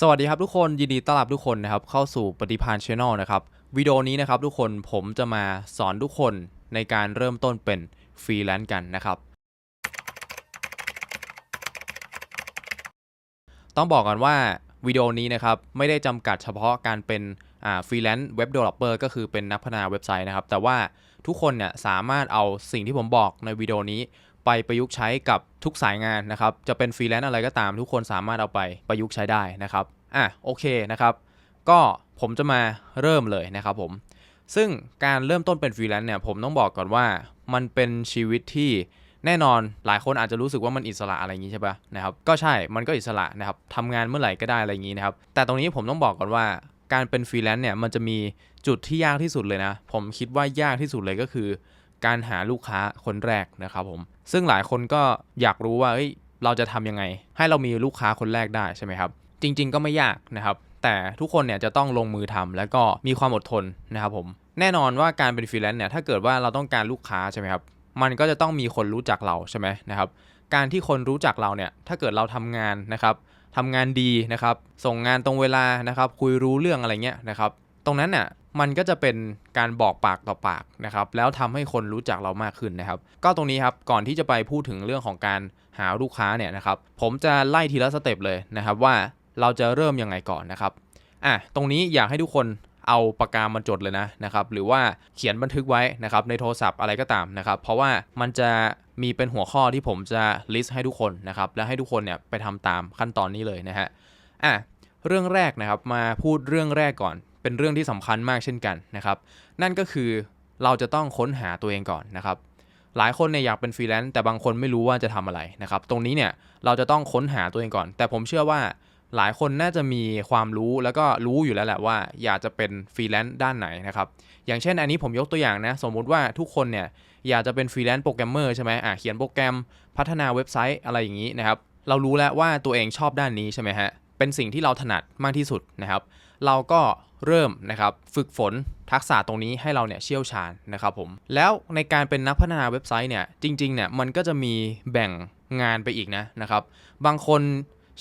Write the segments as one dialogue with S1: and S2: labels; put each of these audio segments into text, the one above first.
S1: สวัสดีครับทุกคนยินดีต้อนรับทุกคนนะครับเข้าสู่ปฏิพานช n น e l นะครับวิดีโอนี้นะครับทุกคนผมจะมาสอนทุกคนในการเริ่มต้นเป็นฟรีแลนซ์กันนะครับ ต้องบอกก่อนว่าวิดีโอนี้นะครับไม่ได้จำกัดเฉพาะการเป็นฟรีแลนซ์เว็บเดเวลลอปเปอร์ก็คือเป็นนักพัฒนาเว็บไซต์นะครับ แต่ว่าทุกคนเนี่ยสามารถเอาสิ่งที่ผมบอกในวิดีโอนี้ไปประยุกต์ใช้กับ ทุกสายงานนะครับ จะเป็นฟรีแลนซ์อะไรก็ตาม ทุกคนสามารถเอาไปประยุกต์ใช้ได้นะครับอะโอเคนะครับก็ผมจะมาเริ่มเลยนะครับผมซึ่งการเริ่มต้นเป็นฟรีแลนซ์เนี่ยผมต้องบอกก่อนว่ามันเป็นชีวิตที่แน่นอนหลายคนอาจจะรู้สึกว่ามันอิสระอะไรอย่างนี้ใช่ปะนะครับก็ใช่มันก็อิสระนะครับทำงานเมื่อไหร่ก็ได้อะไรอย่างนี้นะครับแต่ตรงนี้ผมต้องบอกก่อนว่าการเป็นฟรีแลนซ์เนี่ยมันจะมีจุดที่ยากที่สุดเลยนะ ผมคิดว่ายากที่สุดเลยก็คือ การหาลูกค้าคนแรกนะครับผมซึ่งหลายคนก็อยากรู้ว่าเอ้ยเราจะทำยังไง ให้เรามีลูกค้าคนแรกได้ใช่ไหมครับ จริง ๆ ก็ไม่ยากนะครับ แต่ทุกคนเนี่ยจะต้องลงมือทำแล้วก็มีความอดทนนะครับผมแน่นอนว่าการเป็นฟรีแลนซ์เนี่ยถ้าเกิดว่าเราต้องการลูกค้าใช่ไหมครับมันก็จะต้องมีคนรู้จักเราใช่ไหมนะครับ การที่คนรู้จักเราเนี่ยถ้าเกิดเราทำงานนะครับทำงานดีนะครับ ส่งงานตรงเวลานะครับ คุยรู้เรื่องอะไรเงี้ยนะครับ ตรงนั้นน่ะมันก็จะเป็นการบอกปากต่อปากนะครับแล้วทำให้คนรู้จักเรามากขึ้นนะครับ ก็ตรงนี้ครับก่อนที่จะไปพูดถึงเรื่องของการหาลูกค้าเนี่ยนะครับ ผมจะไล่ทีละสเต็ปเลยนะครับว่าเราจะเริ่มยังไงก่อนนะครับอะตรงนี้อยากให้ทุกคนเอาปากกามาจดเลยนะนะครับหรือว่าเขียนบันทึกไว้นะครับในโทรศัพท์อะไรก็ตามนะครับ เพราะว่ามันจะมีเป็นหัวข้อที่ผมจะ list ให้ทุกคนนะครับและให้ทุกคนเนี่ยไปทำตามขั้นตอนนี้เลยนะฮะอะเรื่องแรกนะครับมาพูดเรื่องแรกก่อน เป็นเรื่องที่สำคัญมากเช่นกันนะครับ นั่นก็คือเราจะต้องค้นหาตัวเองก่อนนะครับ หลายคนเนี่ยอยากเป็นฟรีแลนซ์แต่บางคนไม่รู้ว่าจะทำอะไรนะครับ ตรงนี้เนี่ยเราจะต้องค้นหาตัวเองก่อน แต่ผมเชื่อว่าหลายคนน่าจะมีความรู้แล้วก็รู้อยู่แล้วแหละว่า อยากจะเป็นฟรีแลนซ์ด้านไหนนะครับ อย่างเช่นอันนี้ผมยกตัวอย่างนะ สมมุติว่าทุกคนเนี่ยอยากจะเป็นฟรีแลนซ์โปรแกรมเมอร์ใช่ไหมอะเขียนโปรแกรมพัฒนาเว็บไซต์อะไรอย่างนี้นะครับ เรารู้แล้วว่าตัวเองชอบด้านนี้ใช่ไหมฮะ เป็นสิ่งที่เราถนัดมากที่สุดนะครับ เราก็เริ่มนะครับฝึกฝนทักษะตรงนี้ให้เราเนี่ยเชี่ยวชาญนะครับผมแล้วในการเป็นนักพัฒนาเว็บไซต์เนี่ยจริงๆเนี่ยมันก็จะมีแบ่งงานไปอีกนะนะครับ บางคน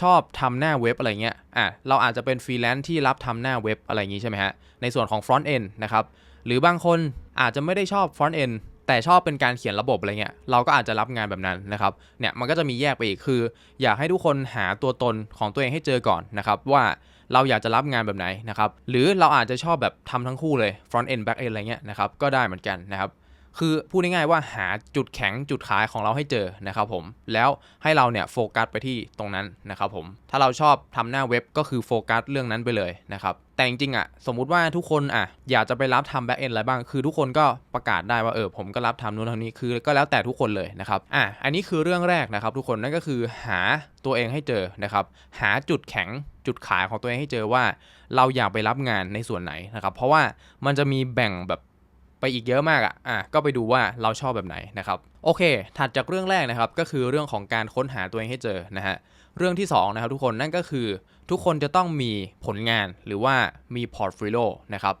S1: ชอบทำหน้าเว็บอะไรเงี้ยอะเราอาจจะเป็นฟรีแลนซ์ที่รับทำหน้าเว็บอะไรอย่างงี้ใช่ไหมฮะในส่วนของ front end นะครับหรือบางคนอาจจะไม่ได้ชอบ front end แต่ชอบเป็นการเขียนระบบอะไรเงี้ยเราก็อาจจะรับงานแบบนั้นนะครับเนี่ยมันก็จะมีแยกไปอีกคือ อยากให้ทุกคนหาตัวตนของตัวเองให้เจอก่อนนะครับว่า เราอยากจะรับงานแบบไหนนะครับหรือเราอาจจะชอบแบบทำทั้งคู่เลย front end back end อะไรเงี้ยนะครับก็ได้เหมือนกันนะครับ คือพูดง่ายๆว่าหาจุดแข็งจุดขายของเราให้เจอนะครับผม แล้วให้เราเนี่ยโฟกัสไปที่ตรงนั้นนะครับผม ถ้าเราชอบทำหน้าเว็บก็คือโฟกัสเรื่องนั้นไปเลยนะครับ แต่จริงๆอะสมมุติว่าทุกคนอะอยากจะไปรับทำแบ็กเอนอะไรบ้าง คือทุกคนก็ประกาศได้ว่าเออผมก็รับทำนู้นทำนี้ คือก็แล้วแต่ทุกคนเลยนะครับ อะอันนี้คือเรื่องแรกนะครับ ทุกคนนั่นก็คือหาตัวเองให้เจอนะครับ หาจุดแข็งจุดขายของตัวเองให้เจอว่า เราอยากไปรับงานในส่วนไหนนะครับ เพราะว่ามันจะมีแบ่งแบบ ไปอีกเยอะมากอะอะก็ไปดูว่าเราชอบแบบไหนนะครับโอเค ถัดจากเรื่องแรกนะครับก็คือเรื่องของการค้นหาตัวเองให้เจอนะฮะเรื่องที่2นะครับทุกคนนั่นก็คือทุกคนจะต้องมีผลงานหรือว่ามีพอร์ตโฟลิโอนะครับ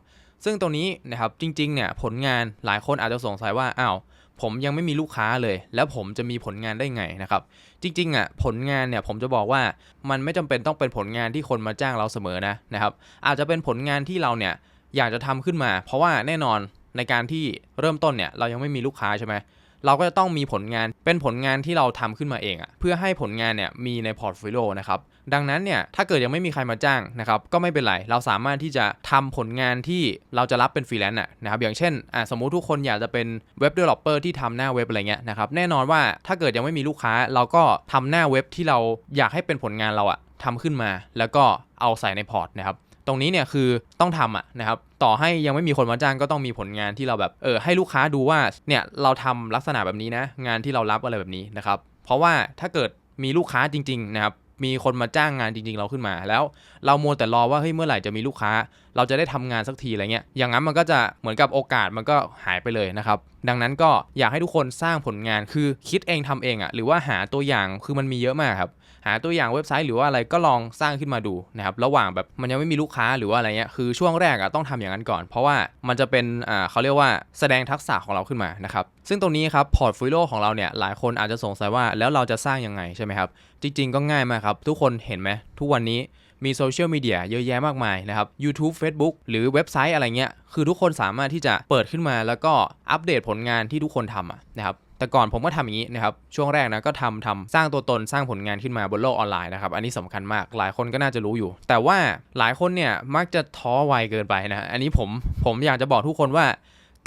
S1: ซึ่งตรงนี้นะครับจริงๆเนี่ยผลงานหลายคนอาจจะสงสัยว่าอ้าวผมยังไม่มีลูกค้าเลย แล้วผมจะมีผลงานได้ไงนะครับ จริงๆอะผลงานเนี่ยผมจะบอกว่ามันไม่จำเป็นต้องเป็นผลงานที่คนมาจ้างเราเสมอนะนะครับ อาจจะเป็นผลงานที่เราเนี่ยอยากจะทำขึ้นมา เพราะว่าแน่นอน ในการที่เริ่มต้นเนี่ยเรายังไม่มีลูกค้าใช่ไหมเราก็จะต้องมีผลงานเป็นผลงานที่เราทำขึ้นมาเองอะเพื่อให้ผลงานเนี่ยมีในพอร์ตโฟลิโอนะครับดังนั้นเนี่ยถ้าเกิดยังไม่มีใครมาจ้างนะครับก็ไม่เป็นไร เราสามารถที่จะทำผลงานที่เราจะรับเป็นฟรีแลนซ์อะนะครับอย่างเช่นอะสมมุติทุกคนอยากจะเป็นเว็บเดเวลลอปเปอร์ที่ทำหน้าเว็บอะไรเงี้ยนะครับแน่นอนว่าถ้าเกิดยังไม่มีลูกค้า เราก็ทำหน้าเว็บที่เราอยากให้เป็นผลงานเราอะทำขึ้นมา แล้วก็เอาใส่ในพอร์ตนะครับ ตรงนี้เนี่ยคือต้องทำอะนะครับต่อให้ยังไม่มีคนมาจ้างก็ต้องมีผลงานที่เราแบบเออให้ลูกค้าดูว่าเนี่ยเราทำลักษณะแบบนี้นะงานที่เรารับอะไรแบบนี้นะครับเพราะว่าถ้าเกิดมีลูกค้าจริง ๆ นะครับมีคนมาจ้างงานจริง ๆ เราขึ้นมา แล้วเราโมวแต่รอว่าเฮ้ยเมื่อไหร่จะมีลูกค้า เราจะได้ทำงานสักทีอะไรเงี้ยอย่างนั้นมันก็จะเหมือนกับโอกาสมันก็หายไปเลยนะครับดังนั้นก็อยากให้ทุกคนสร้างผลงานคือคิดเองทำเองอะ่ะหรือว่าหาตัวอย่างคือมันมีเยอะมากครับหาตัวอย่างเว็บไซต์หรือว่าอะไรก็ลองสร้างขึ้นมาดูนะครับระหว่างแบบมันยังไม่มีลูกค้าหรือว่าอะไรเงี้ยคือช่วงแรกอะต้องทำอย่างนั้นก่อน เพราะว่ามันจะเป็นอ่าเขาเรียกว่าแสดงทักษะของเราขึ้นมานะครับซึ่งตรงนี้ครับพอร์ตโฟลิโอของเราเนี่ยหลายคนอาจจะสงสัยว่าแล้วเราจะสร้างยังไงใช่ไหมครับจริง ๆ ก็ง่ายมากครับทุกคนเห็นไหมทุกวันนี้ มีโซเชียลมีเดียเยอะแยะมากมายนะครับ YouTube Facebook หรือเว็บไซต์อะไรเงี้ย คือทุกคนสามารถที่จะเปิดขึ้นมาแล้วก็อัปเดตผลงานที่ทุกคนทำนะครับแต่ก่อนผมก็ทำอย่างนี้นะครับ ช่วงแรกนะก็ทำทำสร้างตัวตนสร้างผลงานขึ้นมาบนโลกออนไลน์นะครับ อันนี้สำคัญมากหลายคนก็น่าจะรู้อยู่ แต่ว่าหลายคนเนี่ยมักจะท้อไวเกินไปนะอันนี้ผมผมอยากจะบอกทุกคนว่า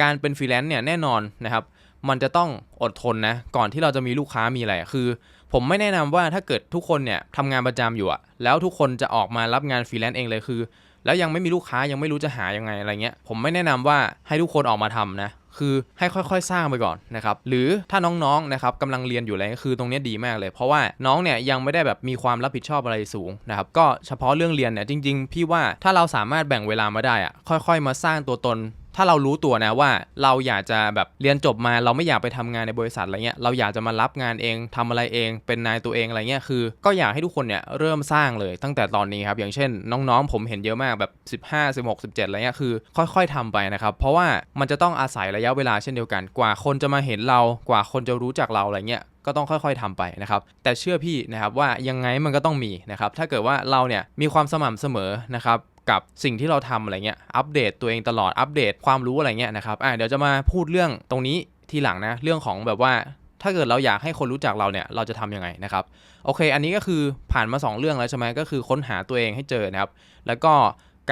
S1: การเป็นฟรีแลนซ์เนี่ยแน่นอนนะครับ มันจะต้องอดทนนะก่อนที่เราจะมีลูกค้ามีอะไรคือ ผมไม่แนะนำว่าถ้าเกิดทุกคนเนี่ยทำงานประจำอยู่อะแล้วทุกคนจะออกมารับงานฟรีแลนซ์เองเลยคือ แล้วยังไม่มีลูกค้ายังไม่รู้จะหายังไงอะไรเงี้ยผมไม่แนะนำว่าให้ทุกคนออกมาทำนะคือให้ค่อยๆ สร้างไปก่อนนะครับ หรือถ้าน้องๆ นะครับกำลังเรียนอยู่อะไรคือตรงเนี้ยดีมากเลย เพราะว่าน้องเนี่ยยังไม่ได้แบบมีความรับผิดชอบอะไรสูงนะครับ ก็เฉพาะเรื่องเรียนเนี่ยจริง ๆ พี่ว่าถ้าเราสามารถแบ่งเวลามาได้อะค่อยๆ มาสร้างตัวตน ถ้าเรารู้ตัวนะว่าเราอยากจะแบบเรียนจบมาเราไม่อยากไปทำงานในบริษัทอะไรเงี้ยเราอยากจะมารับงานเองทำอะไรเอง เป็นนายตัวเองอะไรเงี้ยคือ ก็อยากให้ทุกคนเนี่ยเริ่มสร้างเลยตั้งแต่ตอนนี้ครับอย่างเช่น น้องๆ ผมเห็นเยอะมากแบบ 15 16 17อะไรเงี้ยคือ ค่อย ๆทำไปนะครับเพราะว่ามันจะต้องอาศัยระยะเวลาเช่นเดียวกัน กว่าคนจะมาเห็นเรากว่าคนจะรู้จักเราอะไรเงี้ยก็ต้องค่อยๆทำไปนะครับ แต่เชื่อพี่นะครับว่ายังไงมันก็ต้องมีนะครับ ถ้าเกิดว่าเราเนี่ยมีความสม่ำเสมอนะครับ กับสิ่งที่เราทำอะไรเงี้ยอัปเดตตัวเองตลอดอัปเดตความรู้อะไรเงี้ยนะครับอ่าเดี๋ยวจะมาพูดเรื่องตรงนี้ทีหลังนะเรื่องของแบบว่าถ้าเกิดเราอยากให้คนรู้จักเราเนี่ยเราจะทำยังไงนะครับโอเค อันนี้ก็คือผ่านมา 2 เรื่องแล้วใช่ไหมก็คือค้นหาตัวเองให้เจอนะครับ แล้วก็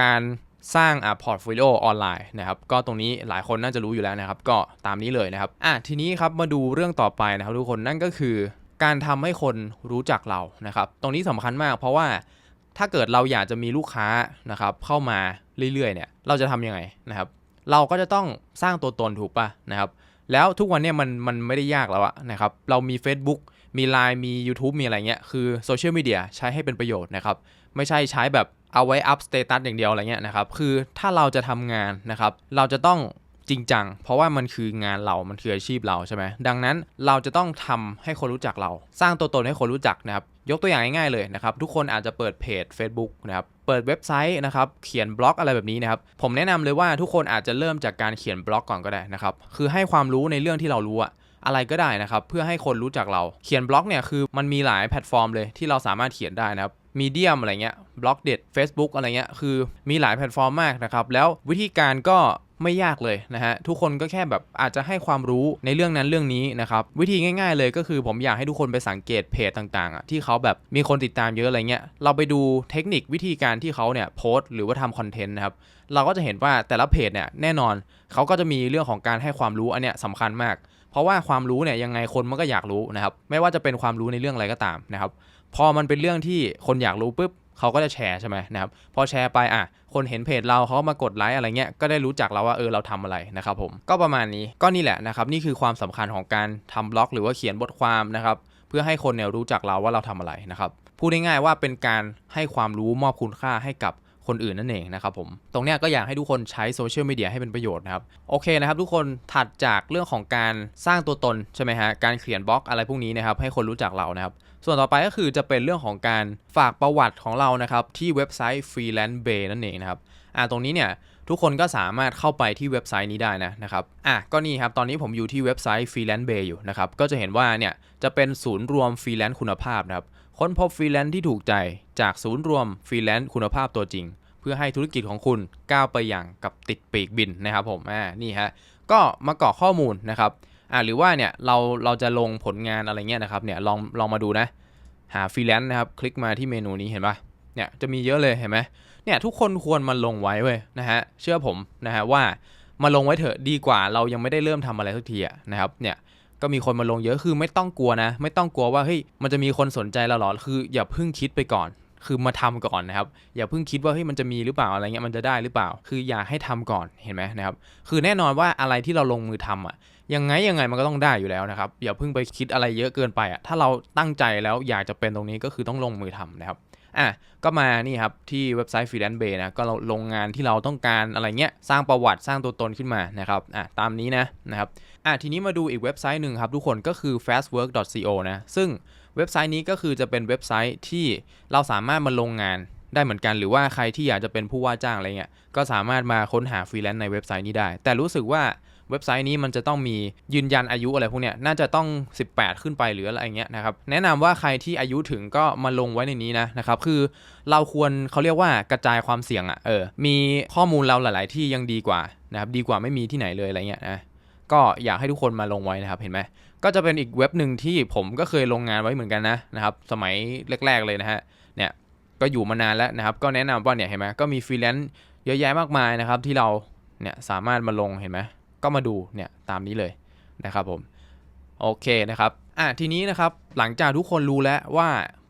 S1: การสร้างอ่าพอร์ตโฟลิโอออนไลน์นะครับก็ตรงนี้หลายคนน่าจะรู้อยู่แล้วนะครับ ก็ตามนี้เลยนะครับอะทีนี้ครับมาดูเรื่องต่อไปนะครับทุกคนนั่นก็คือ การทำให้คนรู้จักเรานะครับ ตรงนี้สำคัญมากเพราะว่า ถ้าเกิดเราอยากจะมีลูกค้านะครับเข้ามาเรื่อยๆเนี่ยเราจะทำยังไงนะครับ เราก็จะต้องสร้างตัวตนถูกปะนะครับ แล้วทุกวันเนี่ยมันมันไม่ได้ยากแล้วอะนะครับเรามี Facebook มี Line มี YouTube มีอะไรเงี้ยคือโซเชียลมีเดียใช้ให้เป็นประโยชน์นะครับ ไม่ใช่ใช้แบบเอาไว้อัพสเตตัสอย่างเดียวอะไรเงี้ยนะครับ คือถ้าเราจะทำงานนะครับ เราจะต้อง จริงจัง เพราะว่ามันคืองานเรา มันคืออาชีพเราใช่ไหมดังนั้นเราจะต้องทำให้คนรู้จักเรา สร้างตัวตนให้คนรู้จักนะครับ ยกตัวอย่างง่ายๆเลยนะครับ ทุกคนอาจจะเปิดเพจ Facebook นะครับ เปิดเว็บไซต์นะครับ เขียนบล็อกอะไรแบบนี้นะครับ ผมแนะนำเลยว่าทุกคนอาจจะเริ่มจากการเขียนบล็อกก่อนก็ได้นะครับ คือให้ความรู้ในเรื่องที่เรารู้อะอะไรก็ได้นะครับ เพื่อให้คนรู้จักเรา เขียนบล็อกเนี่ยคือมันมีหลายแพลตฟอร์มเลยที่เราสามารถเขียนได้นะครับมีเดียมอะไรเงี้ยบล็อกเด็ด Facebook อะไรเงี้ยคือมีหลายแพลตฟอร์มมากนะครับ แล้ววิธีการก็ ไม่ยากเลยนะฮะทุกคนก็แค่แบบอาจจะให้ความรู้ในเรื่องนั้นเรื่องนี้นะครับวิธีง่าย ๆ เลยก็คือผมอยากให้ทุกคนไปสังเกตเพจต่างๆอะที่เขาแบบมีคนติดตามเยอะอะไรเงี้ยเราไปดูเทคนิควิธีการที่เขาเนี่ยโพสต์หรือว่าทำคอนเทนต์นะครับเราก็จะเห็นว่าแต่ละเพจเนี่ยแน่นอนเขาก็จะมีเรื่องของการให้ความรู้อันเนี้ยสำคัญมาก เพราะว่าความรู้เนี่ยยังไงคนมันก็อยากรู้นะครับไม่ว่าจะเป็นความรู้ในเรื่องอะไรก็ตามนะครับพอมันเป็นเรื่องที่คนอยากรู้ปุ๊บ เขาก็จะแชร์ใช่ไหมนะครับพอแชร์ไปอะคนเห็นเพจเราเขามากดไลค์อะไรเงี้ยก็ได้รู้จักเราว่าเออเราทำอะไรนะครับผมก็ประมาณนี้ก็นี่แหละนะครับนี่คือความสำคัญของการทำบล็อก หรือว่าเขียนบทความนะครับเพื่อให้คนเนี่ยรู้จักเราว่าเราทำอะไรนะครับพูดง่ายๆว่าเป็นการให้ความรู้มอบคุณค่าให้กับ คนอื่นนั่นเองนะครับผม ตรงนี้ก็อยากให้ทุกคนใช้โซเชียลมีเดียให้เป็นประโยชน์นะครับ โอเคนะครับทุกคนถัดจากเรื่องของการสร้างตัวตนใช่ไหมฮะ การเขียนบล็อกอะไรพวกนี้นะครับให้คนรู้จักเรานะครับ ส่วนต่อไปก็คือจะเป็นเรื่องของการฝากประวัติของเรานะครับที่เว็บไซต์ Freelance Bay นั่นเองนะครับ อ่าตรงนี้เนี่ยทุกคนก็สามารถเข้าไปที่เว็บไซต์นี้ได้นะนะครับ อะก็นี่ครับ ตอนนี้ผมอยู่ที่เว็บไซต์ Freelance Bay อยู่นะครับ ก็จะเห็นว่าเนี่ยจะเป็นศูนย์รวมฟรีแลนซ์คุณภาพนะครับ ค้นพบฟรีแลนซ์ที่ถูกใจจากศูนย์รวมฟรีแลนซ์คุณภาพตัวจริง พื่อให้ธุรกิจของคุณก้าวไปอย่างกับติดปีกบินนะครับผมอ่านี่ฮะก็มากรอกข้อมูลนะครับอ่าหรือว่าเนี่ยเราเราจะลงผลงานอะไรเงี้ยนะครับเนี่ยลองลองมาดูนะหาฟรีแลนซ์นะครับคลิกมาที่เมนูนี้เห็นปะเนี่ยจะมีเยอะเลยเห็นไหมเนี่ยทุกคนควรมาลงไว้เว้ยนะฮะเชื่อผมนะฮะว่ามาลงไว้เถอะดีกว่าเรายังไม่ได้เริ่มทำอะไรสักทีะนะครับเนี่ยก็มีคนมาลงเยอะคือไม่ต้องกลัวนะ ไม่ต้องกลัวว่าเฮ้ยมันจะมีคนสนใจเราหรอคืออย่าเพิ่งคิดไปก่อน คือมาทำก่อนนะครับ อย่าเพิ่งคิดว่าเฮ้ยมันจะมีหรือเปล่าอะไรเงี้ยมันจะได้หรือเปล่า คืออย่าให้ทำก่อนเห็นไหมนะครับ คือแน่นอนว่าอะไรที่เราลงมือทำอะยังไงยังไงมันก็ต้องได้อยู่แล้วนะครับ อย่าเพิ่งไปคิดอะไรเยอะเกินไปอะถ้าเราตั้งใจแล้วอยากจะเป็นตรงนี้ก็คือต้องลงมือทำนะครับอะก็มานี่ครับที่เว็บไซต์ Freelance Bay นะก็เราลงงานที่เราต้องการอะไรเงี้ยสร้างประวัติสร้างตัวตนขึ้นมานะครับอะตามนี้นะนะครับอะทีนี้มาดูอีกเว็บไซต์หนึ่งครับทุกคนก็คือ fastwork.co นะซึ่ง เว็บไซต์นี้ก็คือจะเป็นเว็บไซต์ที่เราสามารถมาลงงานได้เหมือนกัน หรือว่าใครที่อยากจะเป็นผู้ว่าจ้างอะไรเงี้ยก็สามารถมาค้นหาฟรีแลนซ์ในเว็บไซต์นี้ได้ แต่รู้สึกว่าเว็บไซต์นี้มันจะต้องมียืนยันอายุอะไรพวกเนี้ยน่าจะต้อง 18 ขึ้นไปหรืออะไรเงี้ยนะครับแนะนำว่าใครที่อายุถึงก็มาลงไว้ในนี้นะนะครับคือเราควรเขาเรียกว่ากระจายความเสี่ยงอะ่ะเออมีข้อมูลเราหลาย ๆ ที่ยังดีกว่านะครับดีกว่าไม่มีที่ไหนเลยอะไรเงี้ยนะก็อยากให้ทุกคนมาลงไว้นะครับเห็นไหม ก็จะเป็นอีกเว็บหนึ่งที่ผมก็เคยลงงานไว้เหมือนกันนะนะครับ สมัยแรก ๆเลยนะฮะเนี่ยก็อยู่มานานแล้วนะครับ ก็แนะนำว่าเนี่ยเห็นไหมก็มีฟรีแลนซ์เยอะแยะมากมายนะครับ ที่เราเนี่ยสามารถมาลงเห็นไหมก็มาดูเนี่ยตามนี้เลยนะครับผมโอเคนะครับอะทีนี้นะครับหลังจากทุกคนรู้แล้วว่า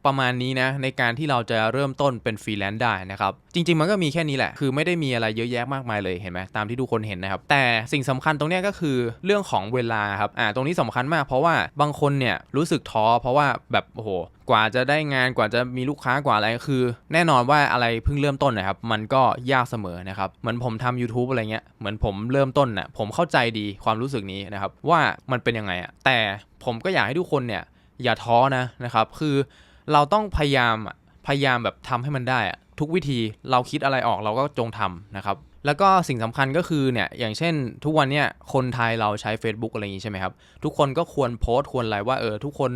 S1: ประมาณนี้นะในการที่เราจะเริ่มต้นเป็นฟรีแลนซ์ได้นะครับ จริง ๆ มันก็มีแค่นี้แหละ คือไม่ได้มีอะไรเยอะแยะมากมายเลยเห็นไหมตามที่ทุกคนเห็นนะครับ แต่สิ่งสำคัญตรงนี้ก็คือเรื่องของเวลาครับอ่าตรงนี้สำคัญมากเพราะว่าบางคนเนี่ยรู้สึกท้อเพราะว่าแบบโอ้โหกว่าจะได้งานกว่าจะมีลูกค้ากว่าอะไรคือ แน่นอนว่าอะไรเพิ่งเริ่มต้นนะครับ มันก็ยากเสมอนะครับเหมือนผมทำ YouTube อะไรเงี้ยเหมือนผมเริ่มต้นน่ะผมเข้าใจดีความรู้สึกนี้นะครับว่ามันเป็นยังไงอะแต่ผมก็อยากให้ทุกคนเนี่ยอย่าท้อนะนะครับ คือ เราต้องพยายามพยายามแบบทำให้มันได้อะทุกวิธีเราคิดอะไรออกเราก็จงทำนะครับ แล้วก็สิ่งสำคัญก็คือเนี่ยอย่างเช่น ทุกวันเนี่ยคนไทยเราใช้ Facebook อะไรอย่างงี้ใช่ไหมครับ ทุกคนก็ควรโพสต์ควรอะไรว่าเออทุกคน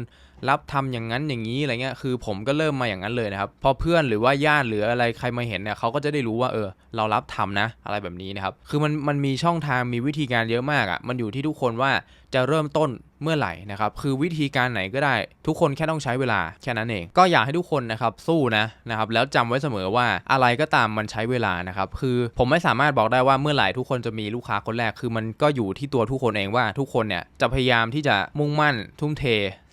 S1: รับทำอย่างนั้นอย่างนี้อะไรเงี้ยคือผมก็เริ่มมาอย่างนั้นเลยนะครับ พอเพื่อนหรือว่าญาติหรืออะไรใครมาเห็นเนี่ยเขาก็จะได้รู้ว่าเออเรารับทำนะ อะไรแบบนี้นะครับ คือมันมันมีช่องทางมีวิธีการเยอะมากอะ่ะมันอยู่ที่ทุกคนว่า จะเริ่มต้นเมื่อไหร่นะครับคือวิธีการไหนก็ได้ ทุกคนแค่ต้องใช้เวลาแค่นั้นเอง ก็อยากให้ทุกคนนะครับสู้นะนะครับแล้วจำไว้เสมอว่าอะไรก็ตามมันใช้เวลานะครับคือผมไม่สามารถบอกได้ว่าเมื่อไหร่ทุกคนจะมีลูกค้าคนแรกคือมันก็อยู่ที่ตัวทุกคนเองว่าทุกคนเนี่ยจะพยายามที่จะมุ่งมั่นทุ่มเท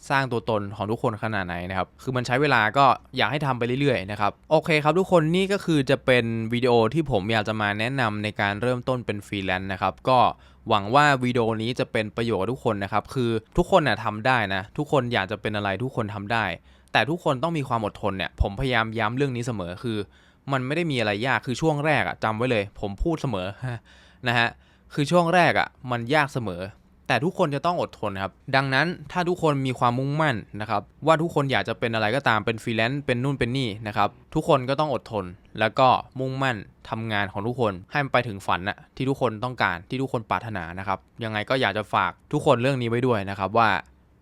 S1: สร้างตัวตนของทุกคนขนาดไหนนะครับ คือมันใช้เวลาก็อยากให้ทำไปเรื่อยๆนะครับ โอเคครับทุกคนนี่ก็คือจะเป็นวิดีโอที่ผมอยากจะมาแนะนำในการเริ่มต้นเป็นฟรีแลนซ์นะครับ ก็หวังว่าวิดีโอนี้จะเป็นประโยชน์กับทุกคนนะครับ คือทุกคนน่ะทำได้นะ ทุกคนอยากจะเป็นอะไรทุกคนทำได้ แต่ทุกคนต้องมีความอดทนเนี่ย ผมพยายามย้ำเรื่องนี้เสมอคือ มันไม่ได้มีอะไรยาก คือช่วงแรกอะจำไว้เลย ผมพูดเสมอนะฮะ คือช่วงแรกอะมันยากเสมอ แต่ทุกคนจะต้องอดทนครับ ดังนั้นถ้าทุกคนมีความมุ่งมั่นนะครับว่าทุกคนอยากจะเป็นอะไรก็ตามเป็นฟรีแลนซ์เป็นนู่นเป็นนี่นะครับทุกคนก็ต้องอดทน แล้วก็มุ่งมั่นทำงานของทุกคนให้มันไปถึงฝันนะที่ทุกคนต้องการที่ทุกคนปรารถนานะครับยังไงก็อยากจะฝากทุกคนเรื่องนี้ไว้ด้วยนะครับว่า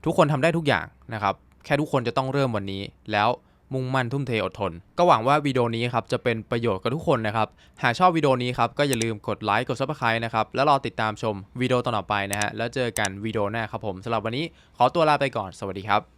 S1: ทุกคนทำได้ทุกอย่างนะครับแค่ทุกคนจะต้องเริ่มวันนี้แล้ว มุ่งมั่นทุ่มเทอดทน ก็หวังว่าวิดีโอนี้ครับจะเป็นประโยชน์กับทุกคนนะครับ หากชอบวิดีโอนี้ครับก็อย่าลืมกดไลค์กดซับสไครต์นะครับ แล้วรอติดตามชมวิดีโอต่อไปนะฮะแล้วเจอกันวิดีโอหน้าครับผมสำหรับวันนี้ขอตัวลาไปก่อนสวัสดีครับ